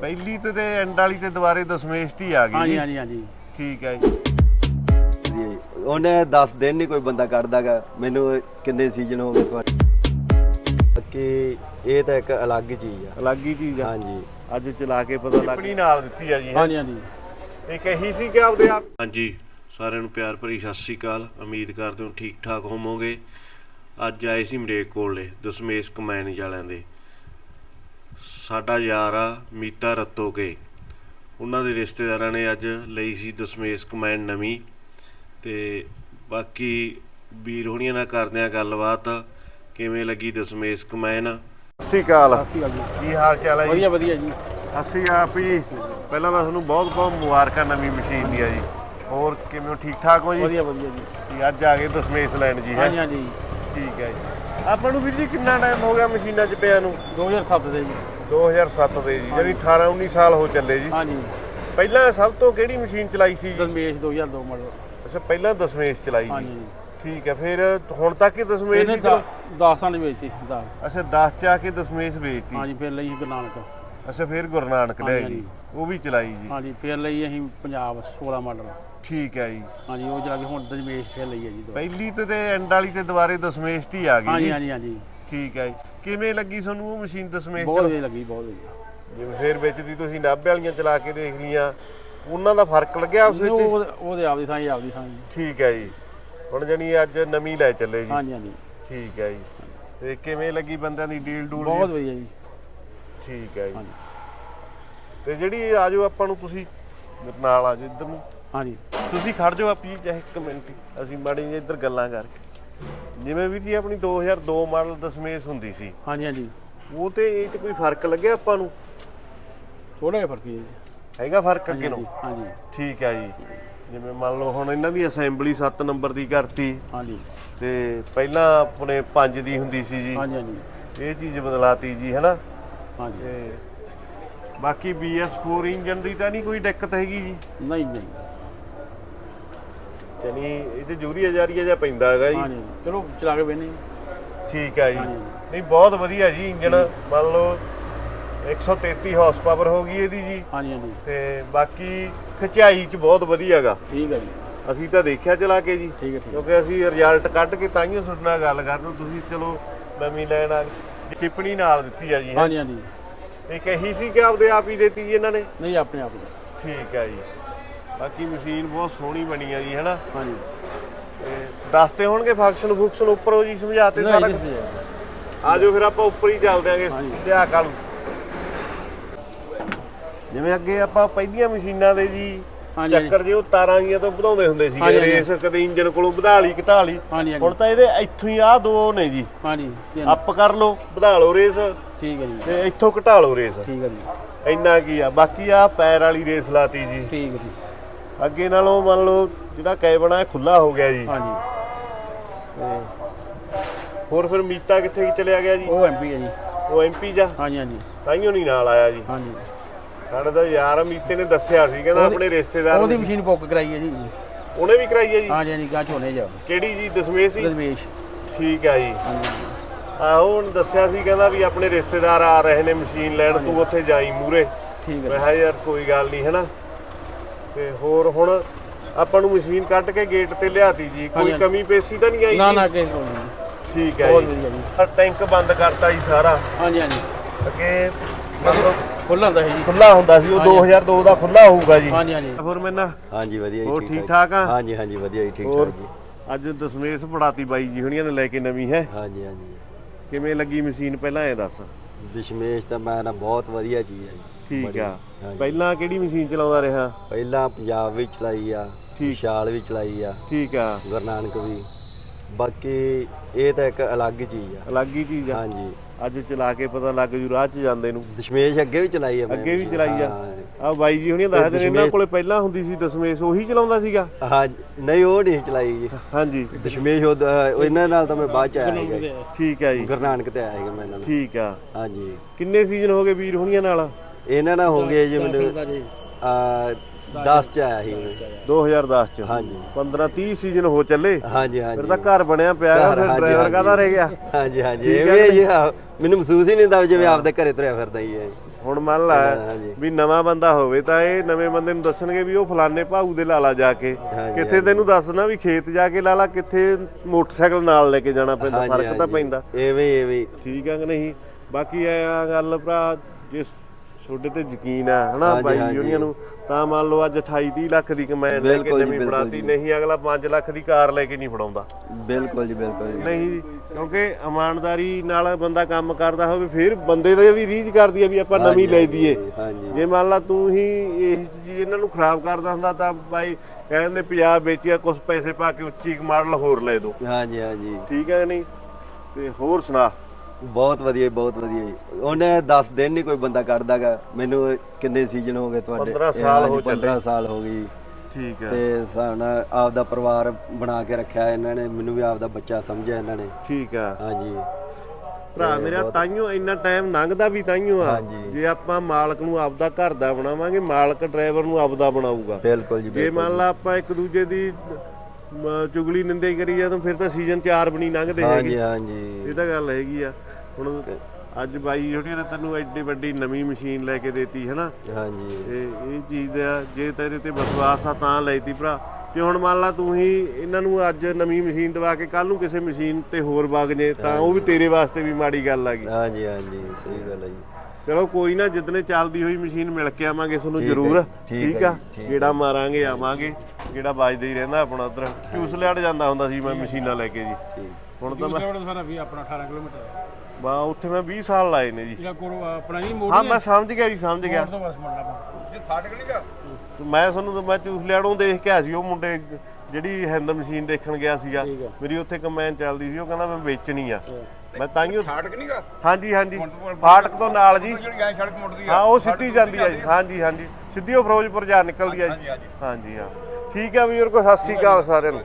ਪਹਿਲੀ ਤੇ ਤੇ ਐਂਡ ਵਾਲੀ ਤੇ ਦੁਬਾਰੇ ਦਸਮੇਸ਼ ਦੀ ਆ ਗਈ ਹਾਂਜੀ ਹਾਂਜੀ ਹਾਂਜੀ। ਠੀਕ ਹੈ ਜੀ। ਜੀ ਉਹਨੇ 10 ਦਿਨ ਨਹੀਂ ਕੋਈ ਬੰਦਾ ਕੱਢਦਾਗਾ ਮੈਨੂੰ ਕਿੰਨੇ ਸੀਜ਼ਨ ਹੋ ਗਏ ਤੁਹਾਡੇ? ਬਾਕੀ ਇਹ ਤਾਂ ਇੱਕ ਅਲੱਗ ਹੀ ਚੀਜ਼ ਆ। ਅਲੱਗ ਹੀ ਚੀਜ਼ ਆ। ਹਾਂਜੀ। ਅੱਜ ਚਲਾ ਕੇ ਪਤਾ ਲੱਗ ਆਪਣੀ ਨਾਲ ਦਿੱਤੀ ਆ ਜੀ? ਹਾਂਜੀ ਹਾਂਜੀ। ਇਹ ਕਹੀ ਸੀ ਕਿ ਆਪਦੇ ਆਪ ਹਾਂਜੀ ਸਾਰਿਆਂ ਨੂੰ ਪਿਆਰ ਭਰੀ ਸਤਿ ਸ੍ਰੀ ਅਕਾਲ। ਉਮੀਦ ਕਰਦੇ ਹਾਂ ਠੀਕ ਠਾਕ ਹੋਵੋਗੇ। ਅੱਜ ਆਏ ਸੀ ਮਰੇਕ ਕੋਲੇ ਦਸਮੇਸ਼ ਕਮੈਨ ਵਾਲਿਆਂ ਦੇ। ਸਾਡਾ ਯਾਰ ਆ ਮੀਤਾ ਰਤੋਕੇ ਉਹਨਾਂ ਦੇ ਰਿਸ਼ਤੇਦਾਰਾਂ ਨੇ ਅੱਜ ਲਈ ਸੀ ਦਸਮੇਸ਼ ਕਮੈਨ ਨਵੀਂ ਤੇ ਬਾਕੀ ਵੀਰ ਹੋਣੀਆਂ ਨਾਲ ਕਰਦੇ ਆ ਗੱਲਬਾਤ। ਕਿਵੇਂ ਲੱਗੀ ਦਸਮੇਸ਼ ਕਮੈਨ? ਸਤਿ ਜੀ। ਕੀ ਹਾਲ ਚਾਲ ਹੈ ਵਧੀਆ ਵਧੀਆ ਜੀ। ਅਸੀਂ ਆਪ ਜੀ। ਪਹਿਲਾਂ ਤਾਂ ਤੁਹਾਨੂੰ ਬਹੁਤ ਬਹੁਤ ਮੁਬਾਰਕਾਂ ਨਵੀਂ ਮਸ਼ੀਨ ਦੀਆਂ ਜੀ। ਹੋਰ ਕਿਵੇਂ ਹੋ? ਠੀਕ ਠਾਕ ਹੋ ਜੀ? ਵਧੀਆ ਵਧੀਆ ਜੀ। ਅੱਜ ਆ ਗਏ ਦਸਮੇਸ਼ ਲੈਣ ਜੀ ਹਾਂਜੀ ਹੈ ਹਾਂਜੀ। ਠੀਕ ਹੈ ਜੀ। ਆਪਾਂ ਨੂੰ ਵੀਰ ਜੀ ਕਿੰਨਾ ਟਾਈਮ ਹੋ ਗਿਆ ਮਸ਼ੀਨਾਂ 'ਚ ਪਿਆ ਨੂੰ? 2007 ਦੇ ਜੀ। 2007 ਦੇ ਜੀ ਯਾਨੀ 18 19 ਸਾਲ ਹੋ ਚੱਲੇ ਜੀ। ਹਾਂਜੀ। ਪਹਿਲਾਂ ਸਭ ਤੋਂ ਕਿਹੜੀ ਮਸ਼ੀਨ ਚਲਾਈ ਸੀ? ਜੀ ਦਰਮੇਸ਼ 2002 ਮਾਡਲ ਅੱਛਾ ਪਹਿਲਾਂ ਦਸਮੇਸ਼ ਚਲਾਈ ਜੀ। ਠੀਕ ਹੈ ਫਿਰ ਹੁਣ ਤੱਕ ਹੀ ਦਸਮੇਸ਼ ਇਹਨੇ ਹੀ ਚਲਾ 10 ਸਾਲ ਵੇਚੀ ਦਾ ਅੱਛਾ 10 ਚ ਆ ਕੇ ਦਸਮੇਸ਼ ਵੇਚਤੀ। ਹਾਂਜੀ ਫਿਰ ਲਈ ਗੁਰੂ ਨਾਨਕ। ਅੱਛਾ ਫਿਰ ਗੁਰੂ ਨਾਨਕ ਲਿਆ ਹਾਂਜੀ, ਜੀ। ਉਹ ਵੀ ਚਲਾਈ ਜੀ। ਹਾਂਜੀ ਫਿਰ ਲਈ ਅਸੀਂ ਪੰਜਾਬ 16 ਮਾਡਲ। ਠੀਕ ਹੈ ਜੀ। ਹਾਂਜੀ ਉਹ ਜਾ ਕੇ ਹੁਣ ਦਰਮੇਸ਼ ਫਿਰ ਲਈ ਹੈ ਜੀ ਦੋ ਪਹਿਲੀ ਤੇ ਤੇ ਐਂਡ ਵਾਲੀ ਤੇ ਦੁਬਾਰੇ ਦਸਮੇਸ਼ ਦੀ ਆ ਗਈ ਹਾਂਜੀ ਜੀ। ਹਾਂਜੀ ਹਾਂਜੀ ਠੀਕ ਹੈ ਜੀ। ਕਿਵੇਂ ਲੱਗੀ ਤੁਹਾਨੂੰ ਉਹ ਮਸ਼ੀਨ ਦਸਮੇਸ਼ ਬਹੁਤ ਵਧੀਆ ਲੱਗੀ ਬਹੁਤ ਵਧੀਆ। ਜਿਵੇਂ ਫੇਰ ਵਿੱਚ ਦੀ ਤੁਸੀਂ ਨਾਭੇ ਵਾਲੀਆਂ ਚਲਾ ਕੇ ਦੇਖ ਲੀਆਂ ਉਹਨਾਂ ਦਾ ਫ਼ਰਕ ਲੱਗਿਆ ਉਸ ਵਿੱਚ? ਉਹ ਉਹਦੇ ਆਪਦੀ ਥਾਂ ਹੀ ਆਪਦੀ ਥਾਂ ਜੀ ਠੀਕ ਹੈ ਜੀ। ਹੁਣ ਜਣੀ ਅੱਜ ਨਵੀਂ ਲੈ ਚੱਲੇ ਜੀ। ਹਾਂਜੀ ਹਾਂਜੀ। ਠੀਕ ਹੈ ਜੀ। ਤੇ ਕਿਵੇਂ ਲੱਗੀ ਬੰਦਿਆਂ ਦੀ ਡੀਲ ਡੂਲ ਬਹੁਤ? ਵਧੀਆ ਜੀ। ਠੀਕ ਹੈ ਜੀ। ਹਾਂਜੀ। ਤੇ ਜਿਹੜੀ ਆਜੋ ਆਪਾਂ ਨੂੰ ਤੁਸੀਂ ਮੇਰੇ ਨਾਲ ਆਜੋ ਇੱਧਰ ਨੂੰ। ਹਾਂਜੀ। ਤੁਸੀਂ ਖੜ ਜਾਓ ਆਪੀ ਚਾਹੇ ਇੱਕ ਮਿੰਟ ਹੀ, ਅਸੀਂ ਮਾੜੀ ਜਿਹੀ ਇੱਧਰ ਗੱਲਾਂ ਕਰਕੇ। ਜਿਵੇਂ ਵੀ ਜੀ ਆਪਣੀ 2002 ਮਾਡਲ ਦਸਮੇਸ਼ ਹੁੰਦੀ ਸੀ। ਹਾਂਜੀ ਹਾਂਜੀ। ਉਹ ਤੇ ਇਹ ਚ ਕੋਈ ਫ਼ਰਕ ਲੱਗਿਆ ਆਪਾਂ ਨੂੰ? ਥੋੜਾ ਜਿਹਾ ਫ਼ਰਕ ਹੈ ਜੀ। ਹੈਗਾ ਫ਼ਰਕ ਅੱਗੇ ਨੂੰ? ਹਾਂਜੀ ਠੀਕ ਹੈ ਜੀ। ਜਿਵੇਂ ਮੰਨ ਲਓ ਹੁਣ ਇਹਨਾਂ ਦੀ ਅਸੈਂਬਲੀ 7 ਨੰਬਰ ਦੀ ਕਰਤੀ। ਹਾਂਜੀ। ਤੇ ਪਹਿਲਾਂ ਆਪਣੇ 5 ਦੀ ਹੁੰਦੀ ਸੀ ਜੀ। ਹਾਂਜੀ ਹਾਂਜੀ। ਇਹ ਚੀਜ਼ ਬਦਲਾਤੀ ਜੀ ਹੈਨਾ? ਹਾਂਜੀ। ਤੇ ਬਾਕੀ BS4 ਇੰਜਨ ਦੀ ਤਾਂ ਨਹੀਂ ਕੋਈ ਦਿੱਕਤ ਹੈਗੀ ਜੀ। ਨਹੀਂ ਨਹੀਂ। ਯਾਨੀ ਇਹ ਤੇ ਜੂਰੀ ਹਜ਼ਾਰੀਆ ਜਿਹਾ ਪੈਂਦਾ ਹੈਗਾ ਜੀ। ਹਾਂਜੀ ਚਲੋ ਚਲਾ ਕੇ ਵੇਨੇ ਠੀਕ ਹੈ ਜੀ। ਹਾਂਜੀ। ਨਹੀਂ ਬਹੁਤ ਵਧੀਆ ਜੀ ਇੰਜਨ ਮੰਨ ਲਓ 133 ਹਾਰਸ ਪਾਵਰ ਹੋ ਗਈ ਇਹਦੀ ਜੀ। ਹਾਂਜੀ ਹਾਂਜੀ। ਤੇ ਬਾਕੀ ਖਿਚਾਈ ਚ ਬਹੁਤ ਵਧੀਆ ਹੈਗਾ। ਠੀਕ ਹੈ ਜੀ। ਅਸੀਂ ਤਾਂ ਦੇਖਿਆ ਚਲਾ ਕੇ ਜੀ। ਠੀਕ ਹੈ ਠੀਕ ਹੈ। ਕਿਉਂਕਿ ਅਸੀਂ ਰਿਜ਼ਲਟ ਕੱਢ ਕੇ ਤਾਈਓ ਤੁਹਾਡੇ ਨਾਲ ਗੱਲ ਕਰਨ ਤੁਸੀਂ ਚਲੋ ਨਵੀਂ ਲੈਣ ਆ ਗਏ। ਟਿੱਪਣੀ ਨਾਲ ਦਿੱਤੀ ਆ ਜੀ। ਹਾਂਜੀ ਹਾਂਜੀ। ਇਹ ਕਹੀ ਸੀ ਕਿ ਆਪਦੇ ਆਪ ਹੀ ਦਿੱਤੀ ਜੀ ਇਹਨਾਂ ਨੇ? ਨਹੀਂ ਆਪਣੇ ਆਪ ਠੀਕ ਹੈ ਜੀ। ਬਾਕੀ ਮਸ਼ੀਨ ਬਹੁਤ ਸੋਹਣੀ ਬਣੀ ਆ ਜੀ ਹੈਨਾ? ਹਾਂਜੀ। ਤੇ ਦੱਸਦੇ ਹੋਣਗੇ ਫੰਕਸ਼ਨ ਫੰਕਸ਼ਨ ਉੱਪਰੋਂ ਜੀ ਸਮਝਾਤੇ ਸਾਰਾ ਕੁਛ? ਆਜੋ ਫਿਰ ਆਪਾਂ ਉੱਪਰ ਹੀ ਚੱਲਦੇ ਆਂਗੇ ਹਾਂਜੀ। ਧਿਆ ਕਾਲੂ ਜਿਵੇਂ ਅੱਗੇ ਆਪਾਂ ਪਹਿਲੀਆਂ ਮਸ਼ੀਨਾਂ ਦੇ ਜੀ ਹਾਂਜੀ, ਚੱਕਰ ਜੇ ਉਹ ਤਾਰਾਂ ਜੀਆਂ ਤੋਂ ਵਧਾਉਂਦੇ ਹੁੰਦੇ ਸੀ ਹਾਂਜੀ, ਹਾਂਜੀ। ਰੇਸ ਕਦੇ ਇੰਜਨ ਕੋਲੋਂ ਵਧਾ ਲਈ ਘਟਾ ਲਈ। ਹਾਂਜੀ ਹੁਣ ਤਾਂ ਇਹਦੇ ਇੱਥੋਂ ਹੀ ਆਹ ਦੋ ਨੇ ਜੀ। ਹਾਂਜੀ। ਅਪ ਕਰ ਲਓ ਵਧਾ ਲਓ ਰੇਸ। ਠੀਕ ਹੈ ਜੀ। ਤੇ ਇੱਥੋਂ ਘਟਾ ਲਓ ਰੇਸ। ਠੀਕ ਹੈ ਜੀ। ਇੰਨਾ ਕੀ ਆ ਬਾਕੀ ਆ ਪੈਰ ਵਾਲੀ ਰੇਸ ਲਾਤੀ ਜੀ। ਠੀਕ ਹੈ ਜੀ। ਅੱਗੇ ਨਾਲੋਂ ਮੰਨ ਲਓ ਜਿਹੜਾ ਕੈਬਨ ਆ ਖੁੱਲਾ ਹੋ ਗਿਆ ਜੀ। ਹਾਂਜੀ। ਤੇ ਹੋਰ ਫਿਰ ਮੀਤਾ ਕਿੱਥੇ ਚਲਿਆ ਗਿਆ ਜੀ? ਉਹ ਐਮਪੀ ਹੈ ਜੀ। ਉਹ ਐਮਪੀ ਜਾ। ਹਾਂਜੀ ਹਾਂਜੀ। ਤਾਈਓ ਨਹੀਂ ਨਾਲ ਆਇਆ ਜੀ। ਹਾਂਜੀ। ਸਾਡਾ ਤਾਂ ਯਾਰ ਮੀਤੇ ਨੇ ਦੱਸਿਆ ਸੀ ਕਹਿੰਦਾ ਉਹਦੀ- ਆਪਣੇ ਰਿਸ਼ਤੇਦਾਰ ਉਹਦੀ ਨੂੰ- ਮਸ਼ੀਨ ਬੁੱਕ ਕਰਾਈ ਹੈ ਜੀ। ਉਹਨੇ ਵੀ ਕਰਾਈ ਹੈ ਜੀ? ਹਾਂਜੀ ਹਾਂਜੀ ਗਾਂ ਝੋਨੇ ਜਾ ਕਿਹੜੀ ਜੀ ਦਸਮੇਸ਼ ਸੀ? ਦਰਵੇਸ਼ ਠੀਕ ਆ ਜੀ। ਹਾਂਜੀ ਆਹੋ ਉਹਨੇ ਦੱਸਿਆ ਸੀ ਕਹਿੰਦਾ ਵੀ ਆਪਣੇ ਰਿਸ਼ਤੇਦਾਰ ਆ ਰਹੇ ਨੇ ਮਸ਼ੀਨ ਲੈਣ ਤੂੰ ਉੱਥੇ ਜਾਈ ਮੂਰੇ ਠੀਕ ਮੈਂ ਹੈ ਕਿਹਾ ਯਾਰ ਕੋਈ ਗੱਲ ਨਹੀਂ ਹੈਨਾ? ਤੇ ਹੋਰ ਹੁਣ ਆਪਾਂ ਨੂੰ ਮਸ਼ੀਨ ਕੱਢ ਕੇ ਗੇਟ ਤੇ ਲਿਆਤੀ ਜੀ। ਕੋਈ ਹਾਂਜੀ। ਕਮੀ ਪੇਸੀ ਤਾਂ ਨਹੀਂ ਆਈ ਨਾ ਜੀ? ਨਾ ਕਿਸੇ ਕੋਲ ਨਹੀਂ। ਠੀਕ ਹੈ ਬਹੁਤ ਜੀ। ਵਧੀਆ ਜੀ। ਆਹ ਟੈਂਕ ਬੰਦ ਕਰਤਾ ਜੀ ਸਾਰਾ। ਹਾਂਜੀ ਹਾਂਜੀ। ਅੱਗੇ ਮਤਲਬ ਖੁੱਲਾ ਹੁੰਦਾ ਹੈ ਜੀ। ਖੁੱਲਾ ਹੁੰਦਾ ਸੀ ਉਹ ਹਾਂਜੀ। 2002 ਦਾ ਖੁੱਲਾ ਹੋਊਗਾ ਜੀ। ਹਾਂਜੀ ਹਾਂਜੀ। ਹੋਰ ਮੈਨਾਂ? ਹਾਂਜੀ ਵਧੀਆ ਜੀ ਹੋਰ ਠੀਕ ਠਾਕ ਆ? ਹਾਂਜੀ ਹਾਂਜੀ ਵਧੀਆ ਜੀ ਠੀਕ ਹੋਰ ਠਾਕ ਜੀ। ਅੱਜ ਦਸਮੇਸ਼ ਪੜਾਤੀ ਬਾਈ ਜੀ ਹੁਣੀਆਂ ਨੇ ਲੈ ਕੇ ਨਵੀਂ ਹੈ? ਹਾਂਜੀ ਹਾਂਜੀ। ਕਿਵੇਂ ਲੱਗੀ ਮਸ਼ੀਨ ਪਹਿਲਾਂ ਇਹ ਦੱਸ? ਦਸ਼ਮੇਸ਼ ਤਾਂ ਮੈਂ ਨਾ ਬਹੁਤ ਵਧੀਆ ਚੀਜ਼ ਹੈ ਜੀ। ਠੀਕ ਆ। ਪਹਿਲਾਂ ਕਿਹੜੀ ਮਸ਼ੀਨ ਚਲਾਉਂਦਾ ਰਿਹਾ? ਪਹਿਲਾਂ ਪੰਜਾਬ ਵੀ ਚਲਾਈ ਆ ਠੀਕ। ਵਿਸ਼ਾਲ ਵੀ ਚਲਾਈ ਆ। ਠੀਕ ਆ। ਗੁਰੂ ਨਾਨਕ ਵੀ। ਬਾਕੀ ਇਹ ਤਾਂ ਇੱਕ ਅਲੱਗ ਹੀ ਚੀਜ਼ ਆ। ਅਲੱਗ ਹੀ ਚੀਜ਼ ਆ। ਹਾਂਜੀ। ਅੱਜ ਚਲਾ ਕੇ ਪਤਾ ਲੱਗ ਜੂ ਰਾਹ 'ਚ ਜਾਂਦੇ ਨੂੰ। ਦਸ਼ਮੇਸ਼ ਅੱਗੇ ਵੀ ਚਲਾਈ ਆ ਮੈਂ। ਅੱਗੇ ਵੀ। ਚਲਾਈ ਆ। ਹਾਂ। ਆ ਬਾਈ ਜੀ ਹੁਣੀਆਂ ਦੱਸਦੇ ਨੇ ਇਹਨਾਂ ਕੋਲੇ ਪਹਿਲਾਂ ਹੁੰਦੀ ਸੀ ਦਸਮੇਸ਼ ਉਹੀ ਚਲਾਉਂਦਾ ਸੀਗਾ? ਹਾਂ ਨਹੀਂ ਉਹ ਨਹੀਂ ਚਲਾਈ ਜੀ। ਹਾਂਜੀ। ਦਸ਼ਮੇਸ਼ ਉਹ ਇਹਨਾਂ ਨਾਲ ਤਾਂ ਮੈਂ ਬਾਅਦ ਚ ਆਇਆ ਸੀਗਾ ਜੀ। ਠੀਕ ਆ ਜੀ। ਗੁਰੂ ਨਾਨਕ ਤੇ ਆਇਆ ਸੀਗਾ ਮੈਂ ਇਹਨਾਂ ਨਾਲ। ਠੀਕ ਆ। ਹਾਂਜੀ। ਕਿੰਨੇ ਸੀਜ਼ਨ ਹੋ ਗਏ ਵੀਰ ਹੁਣੀਆਂ ਨਾਲ? ਇਹਨਾਂ ਨਾਲ ਹੋ ਗਏ ਜੀ ਮੈਨੂੰ ਆ 10 ਚ ਆਇਆ ਸੀ ਮੈਂ 2010 ਚ ਹਾਂਜੀ। 15 30 ਸੀਜ਼ਨ ਹੋ ਚੱਲੇ। ਹਾਂਜੀ ਫਿਰ ਹਾਂਜੀ ਤਾਂ ਘਰ ਬਣਿਆ ਪਿਆ ਫਿਰ ਹਾਂਜੀ, ਡਰਾਈਵਰ। ਕਾਹਦਾ ਰਹਿ ਗਿਆ? ਹਾਂਜੀ ਹਾਂਜੀ। ਇਹ ਵੀ ਜੀ ਹਾਂ, ਮੈਨੂੰ ਮਹਿਸੂਸ ਹੀ ਨਹੀਂ ਹੁੰਦਾ ਵੀ ਜਿਵੇਂ ਆਪਦੇ ਘਰੇ ਤੁਰਿਆ ਫਿਰਦਾ ਹੀ ਹੈ ਹੁਣ ਮੰਨ ਲਾ ਹਾਂਜੀ। ਵੀ ਨਵਾਂ ਬੰਦਾ ਹੋਵੇ ਤਾਂ ਇਹ ਨਵੇਂ ਬੰਦੇ ਨੂੰ ਦੱਸਣਗੇ ਵੀ ਉਹ ਫਲਾਣੇ ਭਾਊ ਦੇ ਲਾਲਾ ਜਾ ਕੇ। ਹਾਂਜੀ, ਕਿੱਥੇ ਤੈਨੂੰ ਦੱਸਣਾ ਵੀ ਖੇਤ ਜਾ ਕੇ ਲਾਲਾ ਕਿੱਥੇ ਮੋਟਰਸਾਈਕਲ ਨਾਲ ਲੈ ਕੇ ਜਾਣਾ ਪੈਂਦਾ ਹਾਂਜੀ, ਫ਼ਰਕ ਤਾਂ ਹਾਂਜੀ। ਪੈਂਦਾ। ਐਵੇਂ ਹੀ, ਐਵੇਂ ਹੀ। ਠੀਕ ਆ ਕਿ ਨਹੀਂ? ਬਾਕੀ ਇਹ ਆ ਗੱਲ ਭਰਾ ਜੇ ਤੁਹਾਡੇ ਤੇ ਯਕੀਨ ਆ ਹਨਾ ਹਾਂਜੀ, ਬਾਈ ਹਾਂਜੀ। ਯੂਨੀਅਨ ਨੂੰ? ਤਾਂ ਮੰਨ ਲਓ ਅੱਜ 28 30 ਲੱਖ ਦੀ ਕਮਾਈ ਲੈ ਕੇ ਬਿਲਕੁਲ ਜੀ, ਨਵੀਂ ਬਿਲਕੁਲ ਫੜਾਤੀ ਜੀ। ਨਹੀਂ ਅਗਲਾ 5 ਲੱਖ ਦੀ ਕਾਰ ਲੈ ਕੇ ਨਹੀਂ ਫੜਾਉਂਦਾ। ਬਿਲਕੁਲ ਜੀ ਬਿਲਕੁਲ ਜੀ। ਨਹੀਂ ਜੀ, ਕਿਉਂਕਿ ਇਮਾਨਦਾਰੀ ਨਾਲ ਬੰਦਾ ਕੰਮ ਕਰਦਾ ਹੋਵੇ ਫਿਰ ਬੰਦੇ ਦੇ ਵੀ ਰੀਝ ਕਰਦੀ ਆ ਵੀ ਆਪਾਂ ਨਵੀਂ ਲੈ ਦਈਏ। ਹਾਂਜੀ। ਜੇ ਮੰਨ ਲਾ ਤੂੰ ਹੀ ਇਹ ਚੀਜ਼ ਇਹਨਾਂ ਨੂੰ ਖਰਾਬ ਕਰਦਾ ਹੁੰਦਾ ਤਾਂ ਬਾਈ ਕਹਿੰਦੇ ਪੰਜਾਬ ਵੇਚਿਆ ਕੁਝ ਪੈਸੇ ਪਾ ਕੇ ਉੱਚੀ ਮਾਡਲ ਹੋਰ ਲੈ ਦੋ। ਹਾਂਜੀ ਹਾਂਜੀ। ਠੀਕ ਹੈ ਕਿ ਨਹੀਂ? ਤੇ ਹੋਰ ਸੁਣਾ। ਬਹੁਤ ਵਧੀਆ ਜੀ, ਬਹੁਤ ਵਧੀਆ ਜੀ। ਉਹਨੇ 10 ਦਿਨ ਨਹੀਂ ਕੋਈ ਬੰਦਾ ਕੱਢਦਾਗਾ। ਮੈਨੂੰ ਕਿੰਨੇ ਸੀਜ਼ਨ ਹੋ ਗਏ ਤੁਹਾਡੇ? 15 ਇਹ ਸਾਲ ਹਾਂਜੀ, ਹੋ ਚੱਲੇ। 15 ਸਾਲ ਹੋ ਗਈ ਠੀਕ ਹੈ। ਤੇ ਸਾਡਾ ਆਪਦਾ ਪਰਿਵਾਰ ਬਣਾ ਕੇ ਰੱਖਿਆ ਇਹਨਾਂ ਨੇ। ਮੈਨੂੰ ਵੀ ਆਪਦਾ ਬੱਚਾ ਸਮਝਿਆ ਇਹਨਾਂ ਨੇ। ਠੀਕ ਆ ਹਾਂਜੀ ਭਰਾ ਮੇਰਾ ਤਾਈਓ ਇੰਨਾ ਟਾਈਮ ਲੰਘਦਾ ਵੀ ਤਾਈਓ ਆ। ਹਾਂਜੀ। ਜੇ। ਆਪਾਂ ਮਾਲਕ ਨੂੰ ਆਪਦਾ ਘਰ ਦਾ ਬਣਾਵਾਂਗੇ ਮਾਲਕ ਡਰਾਈਵਰ ਨੂੰ ਆਪਦਾ ਬਣਾਊਗਾ। ਬਿਲਕੁਲ ਜੀ ਜੇ ਬਿਲਕੁਲ ਮੰਨ ਲਾ ਆਪਾਂ ਇੱਕ ਦੂਜੇ ਦੀ ਚੁਗਲੀ ਨਿੰਦੇ ਕਰੀ ਜਾਂ ਤਾਂ ਫਿਰ ਤਾਂ ਸੀਜ਼ਨ 4 ਬਣੀ ਲੰਘਦੇ ਹਾਂਜੀ ਹੈਗੇ। ਹਾਂਜੀ ਇਹ ਤਾਂ ਗੱਲ ਹੈਗੀ ਆ। ਹੁਣ ਅੱਜ ਬਾਈ ਜਿਹੜੀਆਂ ਨੇ ਤੈਨੂੰ ਐਡੀ ਵੱਡੀ ਨਵੀਂ ਮਸ਼ੀਨ ਲੈ ਕੇ ਦੇਤੀ ਹੈ ਨਾ ਹਾਂਜੀ। ਤੇ ਇਹ ਚੀਜ਼ ਦਾ ਜੇ ਤੇਰੇ ਤੇ ਵਿਸ਼ਵਾਸ ਆ ਤਾਂ ਲੈਤੀ ਭਰਾ। ਜੇ ਹੁਣ ਮੰਨ ਲਾ ਤੂੰ ਹੀ ਇਹਨਾਂ ਨੂੰ ਅੱਜ ਨਵੀਂ ਮਸ਼ੀਨ ਦਵਾ ਕੇ ਕੱਲ ਨੂੰ ਕਿਸੇ ਮਸ਼ੀਨ ਤੇ ਹੋਰ ਵਗ ਜੇ ਤਾਂ ਉਹ ਵੀ ਤੇਰੇ ਵਾਸਤੇ ਵੀ ਮਾੜੀ ਗੱਲ ਆ ਗਈ। ਹਾਂਜੀ ਹਾਂਜੀ ਸਹੀ ਗੱਲ ਹੈ ਜੀ। ਚਲੋ ਕੋਈ ਨਾ ਜਿੱਦਨੇ ਚੱਲਦੀ ਹੋਈ ਮਸ਼ੀਨ ਮਿਲ ਕੇ ਆਵਾਂਗੇ ਤੁਹਾਨੂੰ ਜ਼ਰੂਰ। ਠੀਕ ਆ ਜੀ, ਠੀਕ ਗੇੜਾ ਮਾਰਾਂਗੇ ਆਵਾਂਗੇ। ਗੇੜਾ ਵੱਜਦਾ ਹੀ ਰਹਿੰਦਾ ਆਪਣਾ ਉਧਰ। ਚੂਸ ਲੈਣ ਜਾਂਦਾ ਹੁੰਦਾ ਸੀ ਮੈਂ ਮਸ਼ੀਨਾਂ ਲੈ ਕੇ ਜੀ। ਹੁਣ ਤਾਂ ਮੈਂ ਸਾਰਾ ਵੀ ਆਪਣਾ 18 ਕਿਲੋਮੀਟਰ। ਬਾ ਉੱਥੇ ਮੈਂ 20 ਸਾਲ ਲਾਏ ਨੇ ਜੀ। ਜਿਹੜਾ ਕੋਲ ਆਪਣਾ ਨਹੀਂ ਮੋੜ ਹਾਂ ਮੈਂ ਸਮਝ ਗਿਆ ਜੀ ਸਮਝ ਗਿਆ। ਤੋਂ ਬਸ ਮੁੜਨਾ ਮੈਂ ਤੁਹਾਨੂੰ ਤਾਂ ਮੈਂ ਦੇਖ ਕੇ ਆਇਆ ਸੀ ਉਹ ਮੁੰਡੇ ਜਿਹੜੀ ਹਿੰਦ ਮਸ਼ੀਨ ਦੇਖਣ ਗਿਆ ਸੀਗਾ। ਮੇਰੀ ਉੱਥੇ ਕੰਬਾਈਨ ਚੱਲਦੀ ਸੀ ਉਹ ਕਹਿੰਦਾ ਮੈਂ ਵੇਚਣੀ ਆ। ਮੈਂ ਤਾਂਹੀਓ ਫਾਟਕ ਨਹੀਂਗਾ ਹਾਂਜੀ ਹਾਂਜੀ। ਫਾਟਕ ਤੋਂ ਨਾਲ ਜੀ। ਜਿਹੜੀ ਗਾਂ ਸੜਕ ਮੁੜਦੀ ਆ ਹਾਂ ਉਹ ਸਿੱਧੀ ਜਾਂਦੀ ਆ ਜੀ। ਹਾਂਜੀ ਹਾਂਜੀ। ਸਿੱਧੀ ਉਹ ਫਿਰੋਜ਼ਪੁਰ ਜਾ ਨਿਕਲਦੀ ਆ ਜੀ। ਹਾਂਜੀ, ਹਾਂਜੀ। ਹਾਂਜੀ ਹਾਂ। ਠੀਕ ਆ ਬਜ਼ੁਰਗੋ ਸਤਿ ਸ੍ਰੀ ਅਕਾਲ ਸਾਰਿਆਂ ਨੂੰ।